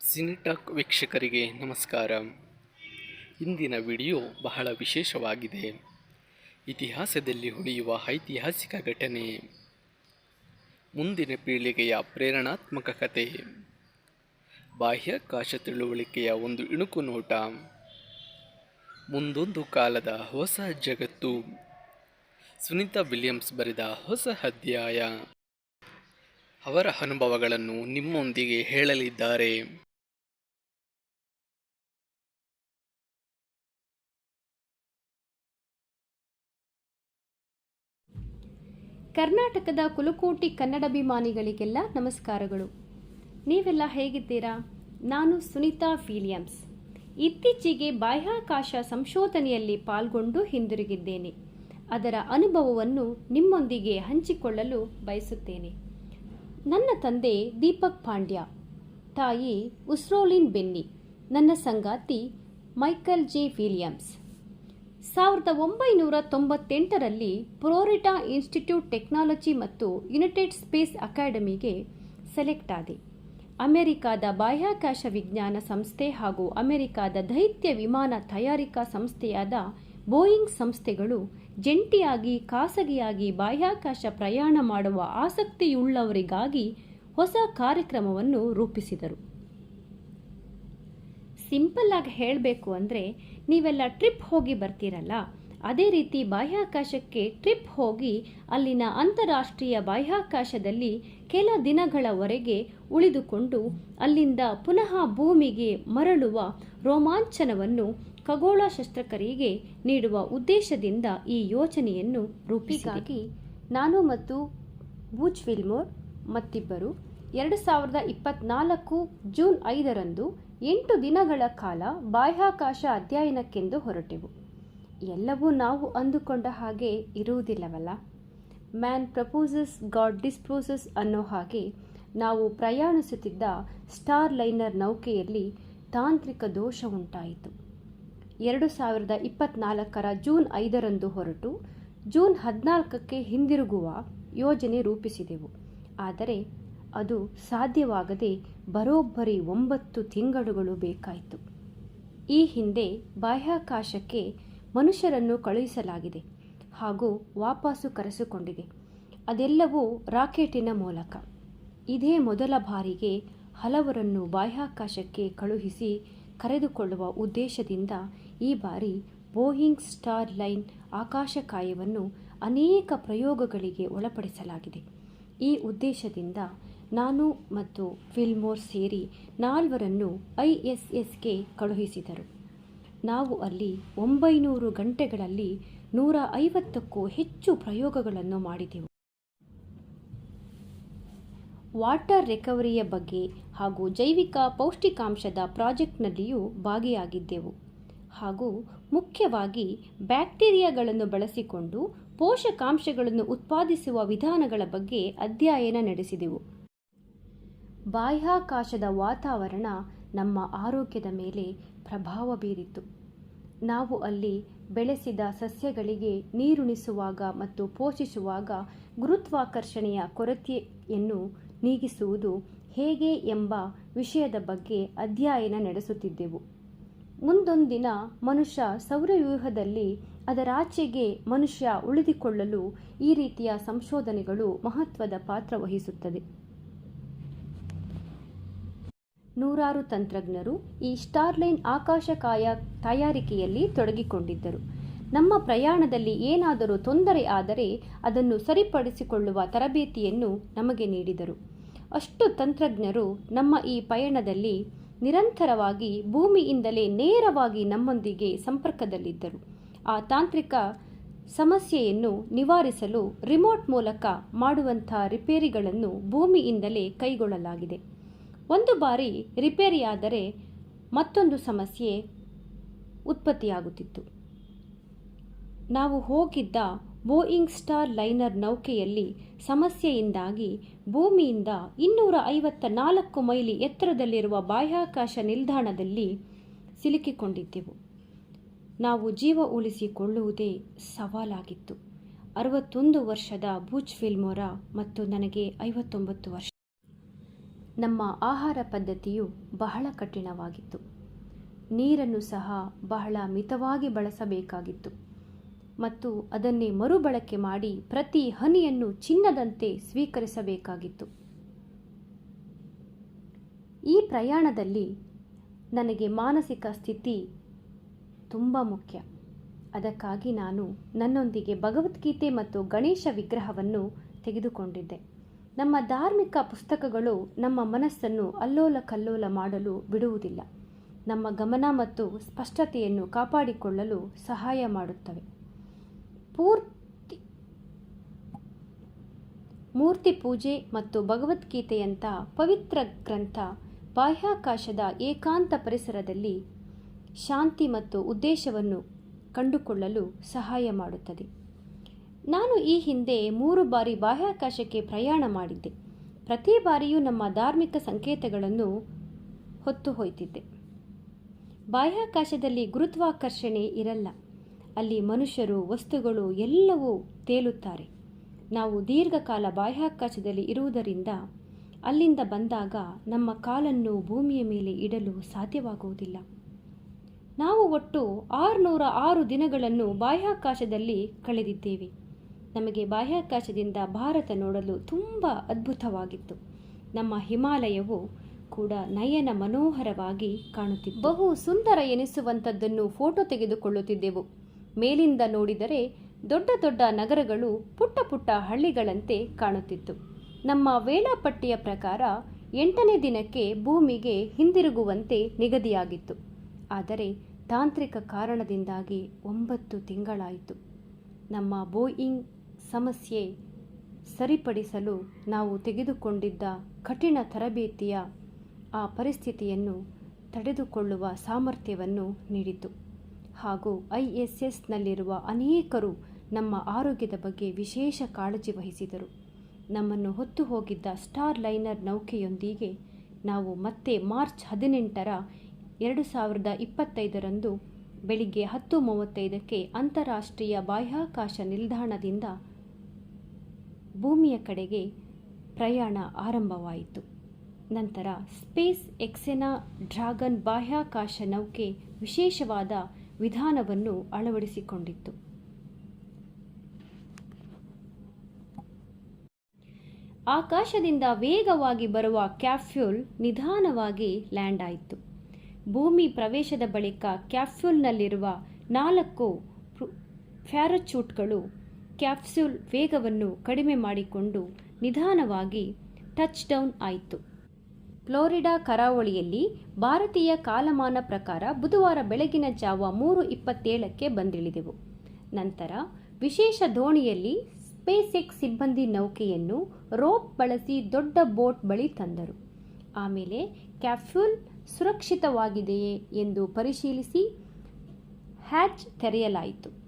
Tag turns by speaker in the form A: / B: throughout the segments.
A: ಸಿನಿಟಾಕ್ ವೀಕ್ಷಕರಿಗೆ ನಮಸ್ಕಾರ. ಇಂದಿನ ವಿಡಿಯೋ ಬಹಳ ವಿಶೇಷವಾಗಿದೆ. ಇತಿಹಾಸದಲ್ಲಿ ಉಳಿಯುವ ಐತಿಹಾಸಿಕ ಘಟನೆ. ಮುಂದಿನ ಪೀಳಿಗೆಯ ಪ್ರೇರಣಾತ್ಮಕ ಕತೆ. ಬಾಹ್ಯಾಕಾಶ ತಿಳುವಳಿಕೆಯ ಒಂದು ಇಣುಕು ನೋಟ. ಮುಂದೊಂದು ಕಾಲದ ಹೊಸ ಜಗತ್ತು. ಸುನಿತಾ ವಿಲಿಯಮ್ಸ್ ಬರೆದ ಹೊಸ ಅಧ್ಯಾಯ. ಅವರ ಅನುಭವಗಳನ್ನು ನಿಮ್ಮೊಂದಿಗೆ ಹೇಳಲಿದ್ದಾರೆ.
B: ಕರ್ನಾಟಕದ ಕುಲಕೋಟಿ ಕನ್ನಡಾಭಿಮಾನಿಗಳಿಗೆಲ್ಲ ನಮಸ್ಕಾರಗಳು. ನೀವೆಲ್ಲ ಹೇಗಿದ್ದೀರಾ? ನಾನು ಸುನೀತಾ ವಿಲಿಯಮ್ಸ್. ಇತ್ತೀಚೆಗೆ ಬಾಹ್ಯಾಕಾಶ ಸಂಶೋಧನೆಯಲ್ಲಿ ಪಾಲ್ಗೊಂಡು ಹಿಂದಿರುಗಿದ್ದೇನೆ. ಅದರ ಅನುಭವವನ್ನು ನಿಮ್ಮೊಂದಿಗೆ ಹಂಚಿಕೊಳ್ಳಲು ಬಯಸುತ್ತೇನೆ. ನನ್ನ ತಂದೆ ದೀಪಕ್ ಪಾಂಡ್ಯ, ತಾಯಿ ಉಸ್ರೋಲಿನ್ ಬೆನ್ನಿ, ನನ್ನ ಸಂಗಾತಿ ಮೈಕಲ್ ಜೆ ವಿಲಿಯಮ್ಸ್. ಸಾವಿರದ ಒಂಬೈನೂರ ತೊಂಬತ್ತೆಂಟರಲ್ಲಿ ಪ್ರೋರಿಟಾ ಇನ್ಸ್ಟಿಟ್ಯೂಟ್ ಟೆಕ್ನಾಲಜಿ ಮತ್ತು ಯುನೈಟೆಡ್ ಸ್ಪೇಸ್ ಅಕಾಡೆಮಿಗೆ ಸೆಲೆಕ್ಟ್ ಆದೆ. ಅಮೆರಿಕಾದ ಬಾಹ್ಯಾಕಾಶ ವಿಜ್ಞಾನ ಸಂಸ್ಥೆ ಹಾಗೂ ಅಮೆರಿಕಾದ ದೈತ್ಯ ವಿಮಾನ ತಯಾರಿಕಾ ಸಂಸ್ಥೆಯಾದ ಬೋಯಿಂಗ್ ಸಂಸ್ಥೆಗಳು ಜಂಟಿಯಾಗಿ ಖಾಸಗಿಯಾಗಿ ಬಾಹ್ಯಾಕಾಶ ಪ್ರಯಾಣ ಮಾಡುವ ಆಸಕ್ತಿಯುಳ್ಳವರಿಗಾಗಿ ಹೊಸ ಕಾರ್ಯಕ್ರಮವನ್ನು ರೂಪಿಸಿದರು. ಸಿಂಪಲ್ ಆಗಿ ಹೇಳಬೇಕು ಅಂದರೆ ನೀವೆಲ್ಲ ಟ್ರಿಪ್ ಹೋಗಿ ಬರ್ತೀರಲ್ಲ? ಅದೇ ರೀತಿ ಬಾಹ್ಯಾಕಾಶಕ್ಕೆ ಟ್ರಿಪ್ ಹೋಗಿ ಅಲ್ಲಿನ ಅಂತಾರಾಷ್ಟ್ರೀಯ ಬಾಹ್ಯಾಕಾಶದಲ್ಲಿ ಕೆಲ ದಿನಗಳವರೆಗೆ ಉಳಿದುಕೊಂಡು ಅಲ್ಲಿಂದ ಪುನಃ ಭೂಮಿಗೆ ಮರಳುವ ರೋಮಾಂಚನವನ್ನು ಖಗೋಳ ಶಸ್ತ್ರಕರಿಗೆ ನೀಡುವ ಉದ್ದೇಶದಿಂದ ಈ ಯೋಜನೆಯನ್ನು ರೂಪಿಸಿಗಾಗಿ ನಾನು ಮತ್ತು ಬೂಚ್ ವಿಲ್ಮೋರ್ ಮತ್ತಿಬ್ಬರು ಎರಡು ಸಾವಿರದ ಇಪ್ಪತ್ನಾಲ್ಕು ಜೂನ್ ಐದರಂದು ಎಂಟು ದಿನಗಳ ಕಾಲ ಬಾಹ್ಯಾಕಾಶ ಅಧ್ಯಯನಕ್ಕೆಂದು ಹೊರಟೆವು. ಎಲ್ಲವೂ ನಾವು ಅಂದುಕೊಂಡ ಹಾಗೆ ಇರುವುದಿಲ್ಲವಲ್ಲ? ಮ್ಯಾನ್ ಪ್ರಪೋಸಸ್, ಗಾಡ್ ಡಿಸ್ಪೋಸಸ್ ಅನ್ನೋ ಹಾಗೆ ನಾವು ಪ್ರಯಾಣಿಸುತ್ತಿದ್ದ ಸ್ಟಾರ್ ಲೈನರ್ ನೌಕೆಯಲ್ಲಿ ತಾಂತ್ರಿಕ ದೋಷ ಉಂಟಾಯಿತು. ಎರಡು ಸಾವಿರದ ಇಪ್ಪತ್ನಾಲ್ಕರ ಜೂನ್ ಐದರಂದು ಹೊರಟು ಜೂನ್ ಹದಿನಾಲ್ಕಕ್ಕೆ ಹಿಂದಿರುಗುವ ಯೋಜನೆ ರೂಪಿಸಿದೆವು. ಆದರೆ ಅದು ಸಾಧ್ಯವಾಗದೆ ಬರೋಬ್ಬರಿ ಒಂಬತ್ತು ತಿಂಗಳುಗಳು ಬೇಕಾಯಿತು. ಈ ಹಿಂದೆ ಬಾಹ್ಯಾಕಾಶಕ್ಕೆ ಮನುಷ್ಯರನ್ನು ಕಳುಹಿಸಲಾಗಿದೆ ಹಾಗೂ ವಾಪಸ್ಸು ಕರೆಸಿಕೊಂಡಿದೆ. ಅದೆಲ್ಲವೂ ರಾಕೆಟಿನ ಮೂಲಕ. ಇದೇ ಮೊದಲ ಬಾರಿಗೆ ಹಲವರನ್ನು ಬಾಹ್ಯಾಕಾಶಕ್ಕೆ ಕಳುಹಿಸಿ ಕರೆದುಕೊಳ್ಳುವ ಉದ್ದೇಶದಿಂದ ಈ ಬಾರಿ ಬೋಯಿಂಗ್ ಸ್ಟಾರ್ ಲೈನ್ ಆಕಾಶಕಾಯವನ್ನು ಅನೇಕ ಪ್ರಯೋಗಗಳಿಗೆ ಒಳಪಡಿಸಲಾಗಿದೆ. ಈ ಉದ್ದೇಶದಿಂದ ನಾನು ಮತ್ತು ಫಿಲ್ಮೋರ್ ಸೇರಿ ನಾಲ್ವರನ್ನು ಐ ಎಸ್ ಎಸ್ಗೆ ಕಳುಹಿಸಿದರು. ನಾವು ಅಲ್ಲಿ ಒಂಬೈನೂರು ಗಂಟೆಗಳಲ್ಲಿ ನೂರ ಐವತ್ತಕ್ಕೂ ಹೆಚ್ಚು ಪ್ರಯೋಗಗಳನ್ನು ಮಾಡಿದೆವು. ವಾಟರ್ ರಿಕವರಿಯ ಬಗ್ಗೆ ಹಾಗೂ ಜೈವಿಕ ಪೌಷ್ಟಿಕಾಂಶದ ಪ್ರಾಜೆಕ್ಟ್ನಲ್ಲಿಯೂ ಭಾಗಿಯಾಗಿದ್ದೆವು. ಹಾಗೂ ಮುಖ್ಯವಾಗಿ ಬ್ಯಾಕ್ಟೀರಿಯಾಗಳನ್ನು ಬಳಸಿಕೊಂಡು ಪೋಷಕಾಂಶಗಳನ್ನು ಉತ್ಪಾದಿಸುವ ವಿಧಾನಗಳ ಬಗ್ಗೆ ಅಧ್ಯಯನ ನಡೆಸಿದೆವು. ಬಾಹ್ಯಾಕಾಶದ ವಾತಾವರಣ ನಮ್ಮ ಆರೋಗ್ಯದ ಮೇಲೆ ಪ್ರಭಾವ ಬೀರಿತು ನಾವು ಅಲ್ಲಿ ಬೆಳೆಸಿದ ಸಸ್ಯಗಳಿಗೆ ನೀರುಣಿಸುವಾಗ ಮತ್ತು ಪೋಷಿಸುವಾಗ ಗುರುತ್ವಾಕರ್ಷಣೆಯ ಕೊರತೆಯನ್ನು ನೀಗಿಸುವುದು ಹೇಗೆ ಎಂಬ ವಿಷಯದ ಬಗ್ಗೆ ಅಧ್ಯಯನ ನಡೆಸುತ್ತಿದ್ದೆವು. ಮುಂದೊಂದಿನ ಮನುಷ್ಯ ಸೌರವ್ಯೂಹದಲ್ಲಿ ಅದರಾಚೆಗೆ ಮನುಷ್ಯ ಉಳಿದುಕೊಳ್ಳಲು ಈ ರೀತಿಯ ಸಂಶೋಧನೆಗಳು ಮಹತ್ವದ ಪಾತ್ರ ವಹಿಸುತ್ತದೆ. ನೂರಾರು ತಂತ್ರಜ್ಞರು ಈ ಸ್ಟಾರ್ಲೈನ್ ಆಕಾಶಕಾಯ ತಯಾರಿಕೆಯಲ್ಲಿ ತೊಡಗಿಕೊಂಡಿದ್ದರು. ನಮ್ಮ ಪ್ರಯಾಣದಲ್ಲಿ ಏನಾದರೂ ತೊಂದರೆ ಆದರೆ ಅದನ್ನು ಸರಿಪಡಿಸಿಕೊಳ್ಳುವ ತರಬೇತಿಯನ್ನು ನಮಗೆ ನೀಡಿದರು. ಅಷ್ಟು ತಂತ್ರಜ್ಞರು ನಮ್ಮ ಈ ಪಯಣದಲ್ಲಿ ನಿರಂತರವಾಗಿ ಭೂಮಿಯಿಂದಲೇ ನೇರವಾಗಿ ನಮ್ಮೊಂದಿಗೆ ಸಂಪರ್ಕದಲ್ಲಿದ್ದರು. ಆ ತಾಂತ್ರಿಕ ಸಮಸ್ಯೆಯನ್ನು ನಿವಾರಿಸಲು ರಿಮೋಟ್ ಮೂಲಕ ಮಾಡುವಂಥ ರಿಪೇರಿಗಳನ್ನು ಭೂಮಿಯಿಂದಲೇ ಕೈಗೊಳ್ಳಲಾಗಿದೆ. ಒಂದು ಬಾರಿ ರಿಪೇರಿಯಾದರೆ ಮತ್ತೊಂದು ಸಮಸ್ಯೆ ಉತ್ಪತ್ತಿಯಾಗುತ್ತಿತ್ತು. ನಾವು ಹೋಗಿದ್ದ ಬೋಯಿಂಗ್ ಸ್ಟಾರ್ ಲೈನರ್ ನೌಕೆಯಲ್ಲಿ ಸಮಸ್ಯೆಯಿಂದಾಗಿ ಭೂಮಿಯಿಂದ ಇನ್ನೂರ ಐವತ್ತ ನಾಲ್ಕು ಮೈಲಿ ಎತ್ತರದಲ್ಲಿರುವ ಬಾಹ್ಯಾಕಾಶ ನಿಲ್ದಾಣದಲ್ಲಿ ಸಿಲುಕಿಕೊಂಡಿದ್ದೆವು. ನಾವು ಜೀವ ಉಳಿಸಿಕೊಳ್ಳುವುದೇ ಸವಾಲಾಗಿತ್ತು. ಅರವತ್ತೊಂದು ವರ್ಷದ ಬೂಚ್ ಫಿಲ್ಮೋರಾ ಮತ್ತು ನನಗೆ ಐವತ್ತೊಂಬತ್ತು ವರ್ಷ. ನಮ್ಮ ಆಹಾರ ಪದ್ಧತಿಯು ಬಹಳ ಕಠಿಣವಾಗಿತ್ತು. ನೀರನ್ನು ಸಹ ಬಹಳ ಮಿತವಾಗಿ ಬಳಸಬೇಕಾಗಿತ್ತು. ಮತ್ತು ಅದನ್ನೇ ಮರುಬಳಕೆ ಮಾಡಿ ಪ್ರತಿ ಹನಿಯನ್ನು ಚಿನ್ನದಂತೆ ಸ್ವೀಕರಿಸಬೇಕಾಗಿತ್ತು. ಈ ಪ್ರಯಾಣದಲ್ಲಿ ನನಗೆ ಮಾನಸಿಕ ಸ್ಥಿತಿ ತುಂಬ ಮುಖ್ಯ. ಅದಕ್ಕಾಗಿ ನಾನು ನನ್ನೊಂದಿಗೆ ಭಗವದ್ಗೀತೆ ಮತ್ತು ಗಣೇಶ ವಿಗ್ರಹವನ್ನು ತೆಗೆದುಕೊಂಡಿದ್ದೆ. ನಮ್ಮ ಧಾರ್ಮಿಕ ಪುಸ್ತಕಗಳು ನಮ್ಮ ಮನಸ್ಸನ್ನು ಅಲ್ಲೋಲ ಕಲ್ಲೋಲ ಮಾಡಲು ಬಿಡುವುದಿಲ್ಲ. ನಮ್ಮ ಗಮನ ಮತ್ತು ಸ್ಪಷ್ಟತೆಯನ್ನು ಕಾಪಾಡಿಕೊಳ್ಳಲು ಸಹಾಯ ಮಾಡುತ್ತವೆ. ಪೂರ್ತಿ, ಮೂರ್ತಿ ಪೂಜೆ ಮತ್ತು ಭಗವದ್ಗೀತೆಯಂಥ ಪವಿತ್ರ ಗ್ರಂಥ ಬಾಹ್ಯಾಕಾಶದ ಏಕಾಂತ ಪರಿಸರದಲ್ಲಿ ಶಾಂತಿ ಮತ್ತು ಉದ್ದೇಶವನ್ನು ಕಂಡುಕೊಳ್ಳಲು ಸಹಾಯ ಮಾಡುತ್ತದೆ. ನಾನು ಈ ಹಿಂದೆ ಮೂರು ಬಾರಿ ಬಾಹ್ಯಾಕಾಶಕ್ಕೆ ಪ್ರಯಾಣ ಮಾಡಿದ್ದೆ. ಪ್ರತಿ ಬಾರಿಯೂ ನಮ್ಮ ಧಾರ್ಮಿಕ ಸಂಕೇತಗಳನ್ನು ಹೊತ್ತು ಹೋಯ್ತಿದ್ದೆ. ಬಾಹ್ಯಾಕಾಶದಲ್ಲಿ ಗುರುತ್ವಾಕರ್ಷಣೆ ಇರಲ್ಲ. ಅಲ್ಲಿ ಮನುಷ್ಯರು, ವಸ್ತುಗಳು ಎಲ್ಲವೂ ತೇಲುತ್ತಾರೆ. ನಾವು ದೀರ್ಘಕಾಲ ಬಾಹ್ಯಾಕಾಶದಲ್ಲಿ ಇರುವುದರಿಂದ ಅಲ್ಲಿಂದ ಬಂದಾಗ ನಮ್ಮ ಕಾಲನ್ನು ಭೂಮಿಯ ಮೇಲೆ ಇಡಲು ಸಾಧ್ಯವಾಗುವುದಿಲ್ಲ. ನಾವು ಒಟ್ಟು ಆರುನೂರ ಆರು ದಿನಗಳನ್ನು ಬಾಹ್ಯಾಕಾಶದಲ್ಲಿ ಕಳೆದಿದ್ದೇವೆ. ನಮಗೆ ಬಾಹ್ಯಾಕಾಶದಿಂದ ಭಾರತ ನೋಡಲು ತುಂಬ ಅದ್ಭುತವಾಗಿತ್ತು. ನಮ್ಮ ಹಿಮಾಲಯವು ಕೂಡ ನಯನ ಮನೋಹರವಾಗಿ ಕಾಣುತ್ತಿತ್ತು. ಬಹು ಸುಂದರ ಎನಿಸುವಂಥದ್ದನ್ನು ಫೋಟೋ ತೆಗೆದುಕೊಳ್ಳುತ್ತಿದ್ದೆವು. ಮೇಲಿಂದ ನೋಡಿದರೆ ದೊಡ್ಡ ದೊಡ್ಡ ನಗರಗಳು ಪುಟ್ಟ ಪುಟ್ಟ ಹಳ್ಳಿಗಳಂತೆ ಕಾಣುತ್ತಿತ್ತು. ನಮ್ಮ ವೇಳಾಪಟ್ಟಿಯ ಪ್ರಕಾರ ಎಂಟನೇ ದಿನಕ್ಕೆ ಭೂಮಿಗೆ ಹಿಂದಿರುಗುವಂತೆ ನಿಗದಿಯಾಗಿತ್ತು. ಆದರೆ ತಾಂತ್ರಿಕ ಕಾರಣದಿಂದಾಗಿ ಒಂಬತ್ತು ತಿಂಗಳಾಯಿತು. ನಮ್ಮ ಬೋಯಿಂಗ್ ಸಮಸ್ಯೆ ಸರಿಪಡಿಸಲು ನಾವು ತೆಗೆದುಕೊಂಡಿದ್ದ ಕಠಿಣ ತರಬೇತಿಯ ಆ ಪರಿಸ್ಥಿತಿಯನ್ನು ತಡೆದುಕೊಳ್ಳುವ ಸಾಮರ್ಥ್ಯವನ್ನು ನೀಡಿತು ಹಾಗೂ ಐ ಎಸ್ ಎಸ್ನಲ್ಲಿರುವ ಅನೇಕರು ನಮ್ಮ ಆರೋಗ್ಯದ ಬಗ್ಗೆ ವಿಶೇಷ ಕಾಳಜಿ ವಹಿಸಿದರು. ನಮ್ಮನ್ನು ಹೊತ್ತು ಹೋಗಿದ್ದ ಸ್ಟಾರ್ ಲೈನರ್ ನೌಕೆಯೊಂದಿಗೆ ನಾವು ಮತ್ತೆ ಮಾರ್ಚ್ ಹದಿನೆಂಟರ ಎರಡು ಸಾವಿರದ ಇಪ್ಪತ್ತೈದರಂದು ಬೆಳಿಗ್ಗೆ ಹತ್ತು ಮೂವತ್ತೈದಕ್ಕೆ ಅಂತಾರಾಷ್ಟ್ರೀಯ ಬಾಹ್ಯಾಕಾಶ ನಿಲ್ದಾಣದಿಂದ ಭೂಮಿಯ ಕಡೆಗೆ ಪ್ರಯಾಣ ಆರಂಭವಾಯಿತು. ನಂತರ ಸ್ಪೇಸ್ ಎಕ್ಸೆನಾ ಡ್ರಾಗನ್ ಬಾಹ್ಯಾಕಾಶ ನೌಕೆ ವಿಶೇಷವಾದ ವಿಧಾನವನ್ನು ಅಳವಡಿಸಿಕೊಂಡಿತ್ತು. ಆಕಾಶದಿಂದ ವೇಗವಾಗಿ ಬರುವ ಕ್ಯಾಫ್ಯೂಲ್ ನಿಧಾನವಾಗಿ ಲ್ಯಾಂಡ್ ಆಯಿತು. ಭೂಮಿ ಪ್ರವೇಶದ ಬಳಿಕ ಕ್ಯಾಫ್ಯೂಲ್ನಲ್ಲಿರುವ ನಾಲ್ಕು ಪ್ಯಾರಚೂಟ್ಗಳು ಕ್ಯಾಪ್ಸ್ಯೂಲ್ ವೇಗವನ್ನು ಕಡಿಮೆ ಮಾಡಿಕೊಂಡು ನಿಧಾನವಾಗಿ ಟಚ್ ಡೌನ್ ಆಯಿತು. ಫ್ಲೋರಿಡಾ ಕರಾವಳಿಯಲ್ಲಿ ಭಾರತೀಯ ಕಾಲಮಾನ ಪ್ರಕಾರ ಬುಧವಾರ ಬೆಳಗಿನ ಜಾವ ಮೂರು ಇಪ್ಪತ್ತೇಳಕ್ಕೆ ಬಂದಿಳಿದೆವು. ನಂತರ ವಿಶೇಷ ದೋಣಿಯಲ್ಲಿ ಸ್ಪೇಸ್ ಎಕ್ಸ್ ಸಿಬ್ಬಂದಿ ನೌಕೆಯನ್ನು ರೋಪ್ ಬಳಸಿ ದೊಡ್ಡ ಬೋಟ್ ಬಳಿ ತಂದರು. ಆಮೇಲೆ ಕ್ಯಾಪ್ಸ್ಯೂಲ್ ಸುರಕ್ಷಿತವಾಗಿದೆಯೇ ಎಂದು ಪರಿಶೀಲಿಸಿ ಹ್ಯಾಚ್ ತೆರೆಯಲಾಯಿತು.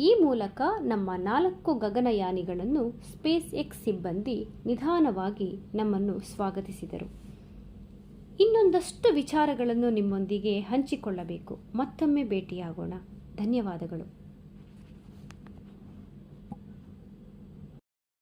B: ಈ ಮೂಲಕ ನಮ್ಮ ನಾಲ್ಕು ಗಗನಯಾನಿಗಳನ್ನು ಸ್ಪೇಸ್ ಎಕ್ಸ್ ಸಿಬ್ಬಂದಿ ನಿಧಾನವಾಗಿ ನಮ್ಮನ್ನು ಸ್ವಾಗತಿಸಿದರು. ಇನ್ನೊಂದಷ್ಟು ವಿಚಾರಗಳನ್ನು ನಿಮ್ಮೊಂದಿಗೆ ಹಂಚಿಕೊಳ್ಳಬೇಕು. ಮತ್ತೊಮ್ಮೆ ಭೇಟಿಯಾಗೋಣ. ಧನ್ಯವಾದಗಳು.